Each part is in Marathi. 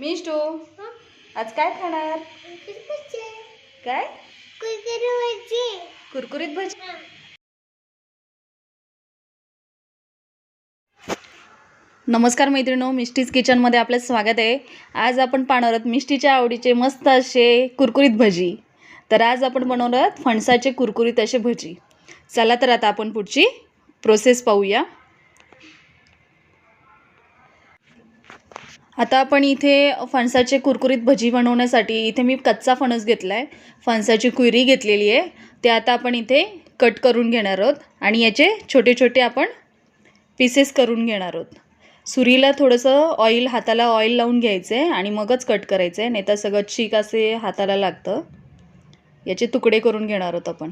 मिष्टू आज काय खाणार? काय? कुरकुरीत भजी. नमस्कार मैत्रिणो मिष्टीज किचनमध्ये आपलं स्वागत आहे. आज आपण पाहणार आहोत मिष्टीच्या आवडीचे मस्त असे कुरकुरीत भजी. तर आज आपण बनवणार आहोत फणसाचे कुरकुरीत असे भजी. चला तर आता आपण पुढची प्रोसेस पाहूया. आता आपण इथे फणसाचे कुरकुरीत भजी बनवण्यासाठी इथे मी कच्चा फणस घेतला आहे फणसाची कुयरी घेतलेली आहे. ते आता आपण इथे कट करून घेणार आहोत आणि याचे छोटे छोटे आपण पीसेस करून घेणार आहोत. सुरीला थोडंसं ऑइल हाताला ऑइल लावून घ्यायचं आहे आणि मगच कट करायचं आहे नाही तर सगळं चीक असे हाताला लागतं. याचे तुकडे करून घेणार आहोत आपण.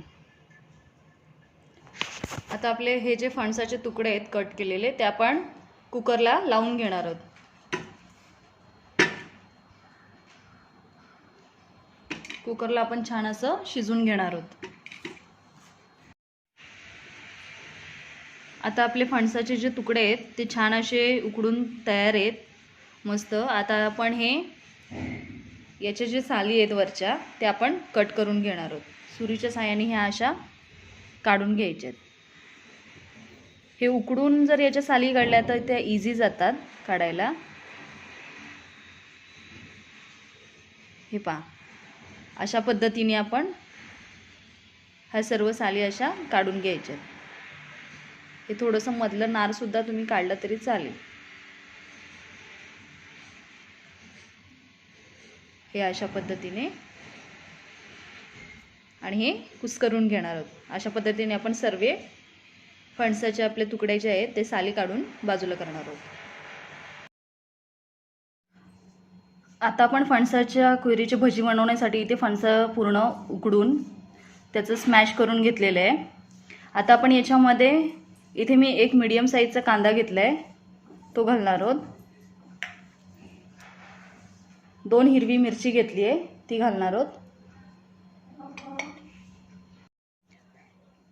आता आपले हे जे फणसाचे तुकडे आहेत कट केलेले ते आपण कुकरला लावून घेणार आहोत. कुकरला आपण छान असं शिजून घेणार आहोत. आता आपले फणसाचे जे तुकडे आहेत ते छान असे उकडून तयार आहेत. मस्त. आता आपण हे याचे जे साली आहेत वरच्या ते आपण कट करून घेणार आहोत. सुरीच्या साह्याने ह्या अशा काढून घ्यायच्या आहेत. हे उकडून जर याच्या साली काढल्या तर त्या इझी जातात काढायला. हे पहा. अशा पद्धतीने आपण ह्या सर्व साली अशा काढून घ्यायच्या. हे थोडंसं मधलं नारसुद्धा तुम्ही काढलं तरी चालेल. हे अशा पद्धतीने आणि हे कुस्करून घेणार आहोत. अशा पद्धतीने आपण सर्व फणसाचे आपले तुकडे जे आहेत ते साली काढून बाजूला करणार आहोत. आता आपण फणसाच्या कुयरीची भजी बनवण्यासाठी इथे फणसं पूर्ण उकडून त्याचं स्मॅश करून घेतलेलं आहे. आता आपण याच्यामध्ये इथे मी एक मीडियम साईजचा कांदा घेतला आहे तो घालणार आहोत. दोन हिरवी मिरची घेतली आहे. ती घालणार आहोत.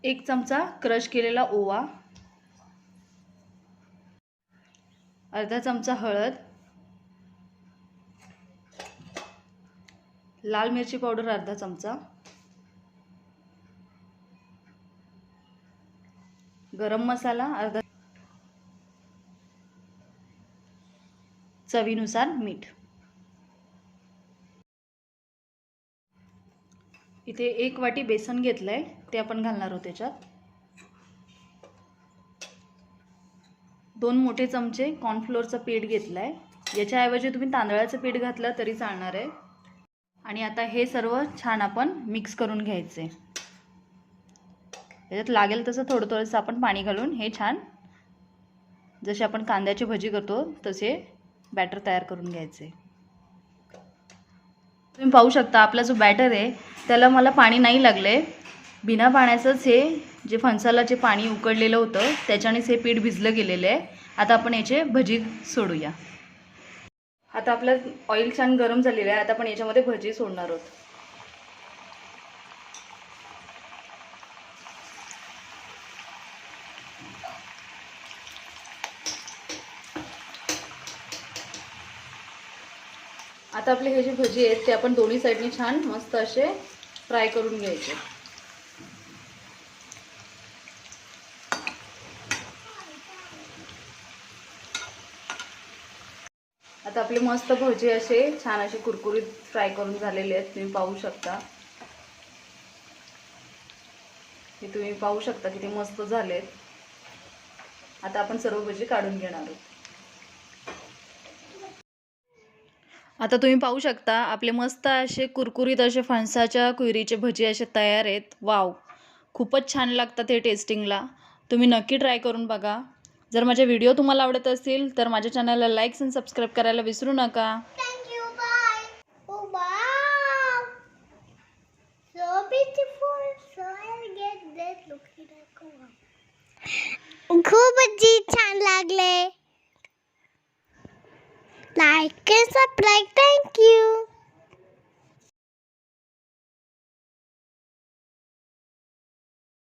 एक चमचा क्रश केलेला ओवा. अर्धा चमचा हळद. लाल मिरची पावडर अर्धा चमचा. गरम मसाला अर्धा चवीनुसार मीठ. इथे एक वाटी बेसन घेतलं आहे ते आपण घालणार आहोत त्याच्यात. दोन मोठे चमचे कॉर्नफ्लोअरचं पीठ घेतलं आहे याच्याऐवजी तुम्ही तांदळाचं पीठ घातलं तरी चालणार आहे. आणि आता हे सर्व छान आपण मिक्स करून घ्यायचे. याच्यात लागेल तसं थोडं थोडंसं आपण पाणी घालून हे छान जसे आपण कांद्याची भजी करतो तसे बॅटर तयार करून घ्यायचे. तुम्ही पाहू शकता आपला जो बॅटर आहे त्याला मला पाणी नाही लागलं. आहे बिना पाण्याचंच हे जे फणसाला जे पाणी उकडलेलं होतं त्याच्यानेच हे पीठ भिजलं गेलेलं आहे. आता आपण याचे भजी सोडूया. आता आपलं ऑइल छान गरम झालेलं आहे. आता आपण याच्यामध्ये भजी सोडणार आहोत. आता आपले हे जे भजी आहेत ते आपण दोन्ही साईडनी छान मस्त असे फ्राय करून घ्यायचे. आता आपले मस्त भजी असे छान असे कुरकुरीत फ्राय करून झालेले आहेत तुम्ही पाहू शकता. हे तुम्ही पाहू शकता किती मस्त झालेत. आता आपण सर्व भजी काढून घेणार आहोत. आता तुम्ही पाहू शकता आपले मस्त असे कुरकुरीत असे फणसाच्या कुयरीचे भजी असे तयार आहेत. वाव! खूपच छान लागतात हे टेस्टिंगला तुम्ही नक्की ट्राय करून बघा. जर माझे व्हिडिओ तुम्हाला आवडत असतील तर माझ्या चॅनलला लाईक्स आणि सबस्क्राईब करायला विसरू नका. खूप जी छान लागले. Like subscribe thank you